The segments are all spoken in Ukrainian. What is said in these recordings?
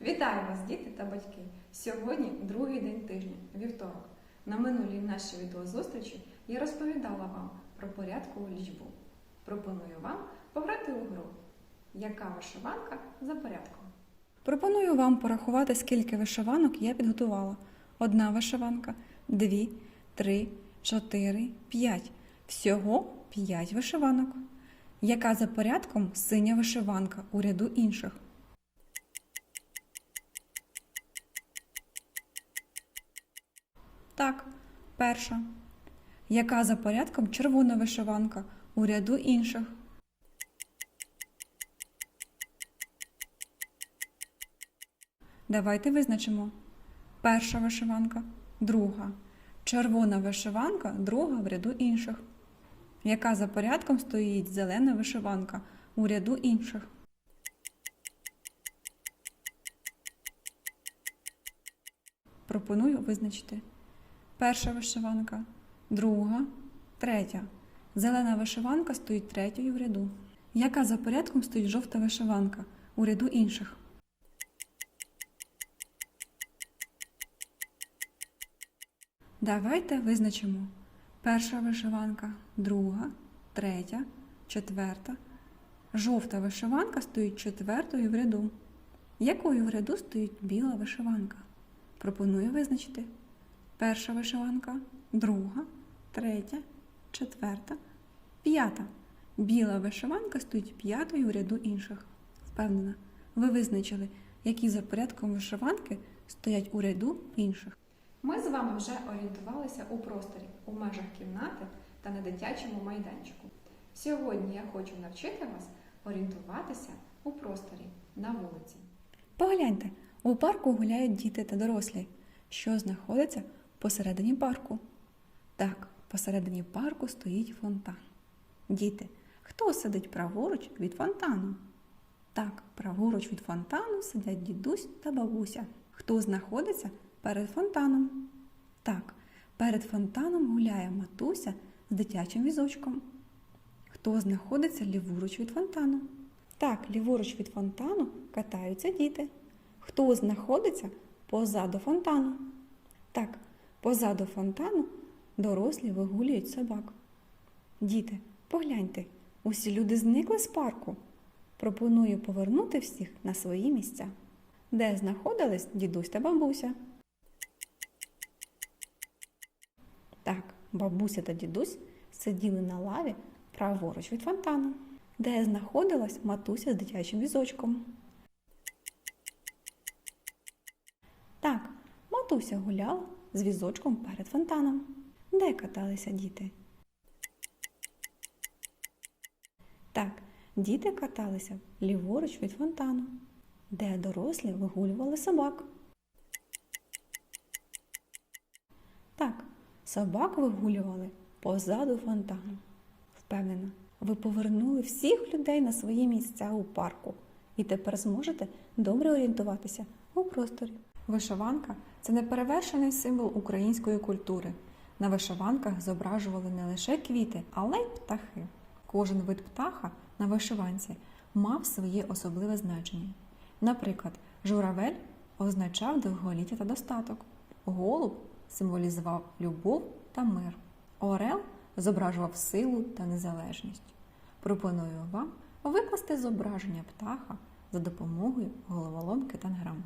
Вітаю вас, діти та батьки! Сьогодні другий день тижня, вівторок. На минулій нашій відеозустрічі я розповідала вам про порядкову лічбу. Пропоную вам пограти у гру. Яка вишиванка за порядком? Пропоную вам порахувати, скільки вишиванок я підготувала. Одна вишиванка, дві, три, чотири, п'ять. Всього п'ять вишиванок. Яка за порядком синя вишиванка у ряду інших? Так, перша. Яка за порядком червона вишиванка у ряду інших? Давайте визначимо. Перша вишиванка, друга. Червона вишиванка, друга в ряду інших. Яка за порядком стоїть зелена вишиванка у ряду інших? Пропоную визначити. Перша вишиванка, друга, третя. Зелена вишиванка стоїть третьою в ряду. Яка за порядком стоїть жовта вишиванка у ряду інших? Давайте визначимо. Перша вишиванка, друга, третя, четверта. Жовта вишиванка стоїть четвертою в ряду. Якою в ряду стоїть біла вишиванка? Пропоную визначити. Перша вишиванка, друга, третя, четверта, п'ята. Біла вишиванка стоїть п'ятою в ряду інших. Впевнена, ви визначили, які за порядком вишиванки стоять у ряду інших. Ми з вами вже орієнтувалися у просторі, у межах кімнати та на дитячому майданчику. Сьогодні я хочу навчити вас орієнтуватися у просторі на вулиці. Погляньте, у парку гуляють діти та дорослі, що знаходиться посередині парку. Так, посередині парку стоїть фонтан. Діти, хто сидить праворуч від фонтану? Так, праворуч від фонтану сидять дідусь та бабуся. Хто знаходиться перед фонтаном? Так, перед фонтаном гуляє матуся з дитячим візочком. Хто знаходиться ліворуч від фонтану? Так, ліворуч від фонтану катаються діти. Хто знаходиться позаду фонтану? Так, позаду фонтану дорослі вигулюють собак. Діти, погляньте, усі люди зникли з парку. Пропоную повернути всіх на свої місця, де знаходились дідусь та бабуся. Так, бабуся та дідусь сиділи на лаві праворуч від фонтану, де знаходилась матуся з дитячим візочком. Так, матуся гуляла з візочком перед фонтаном. Де каталися діти? Так, діти каталися ліворуч від фонтану, де дорослі вигулювали собак. Так, собак вигулювали позаду фонтану. Впевнена, ви повернули всіх людей на свої місця у парку і тепер зможете добре орієнтуватися у просторі. Вишиванка це неперевершений символ української культури. На вишиванках зображували не лише квіти, але й птахи. Кожен вид птаха на вишиванці мав своє особливе значення. Наприклад, журавель означав довголіття та достаток, голуб символізував любов та мир, орел зображував силу та незалежність. Пропоную вам викласти зображення птаха за допомогою головоломки танграм.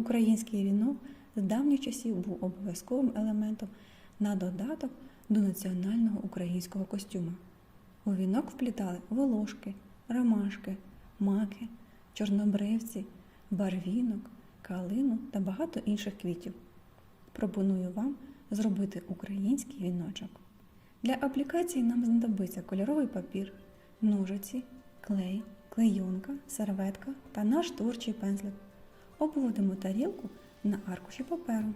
Український вінок з давніх часів був обов'язковим елементом на додаток до національного українського костюма. У вінок вплітали волошки, ромашки, маки, чорнобривці, барвінок, калину та багато інших квітів. Пропоную вам зробити український віночок. Для аплікації нам знадобиться кольоровий папір, ножиці, клей, клейонка, серветка та наш творчий пензлик. Обводимо тарілку на аркуші паперу.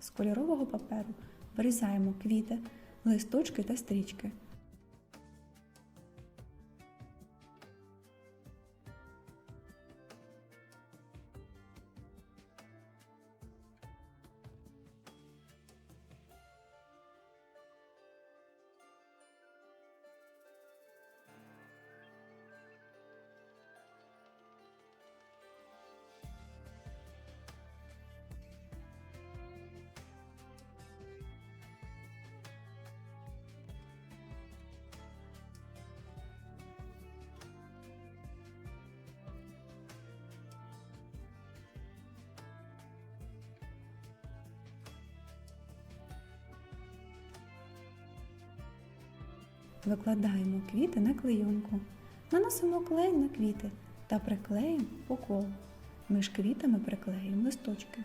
З кольорового паперу вирізаємо квіти, листочки та стрічки. Викладаємо квіти на клейонку. Наносимо клей на квіти та приклеїмо по колу. Між квітами приклеїмо листочки.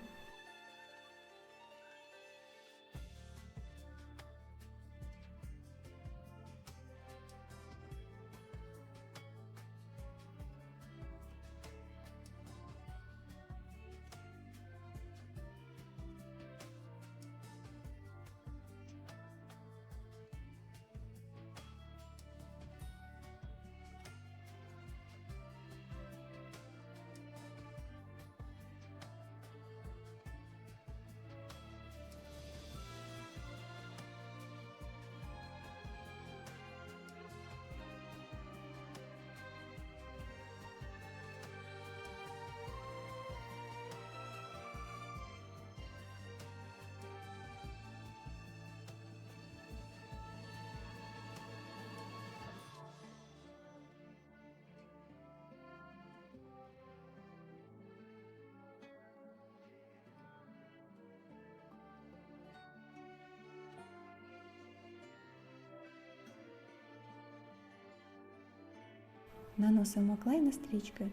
Наносимо клей на стрічки.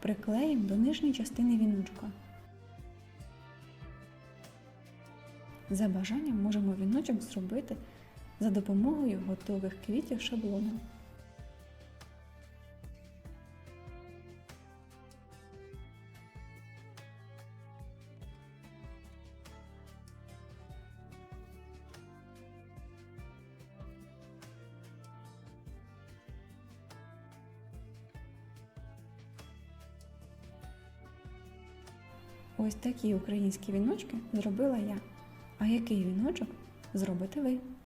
Приклеїмо до нижньої частини віночка. За бажанням можемо віночок зробити за допомогою готових квітів шаблоном. Ось такі українські віночки зробила я. А який віночок зробите ви?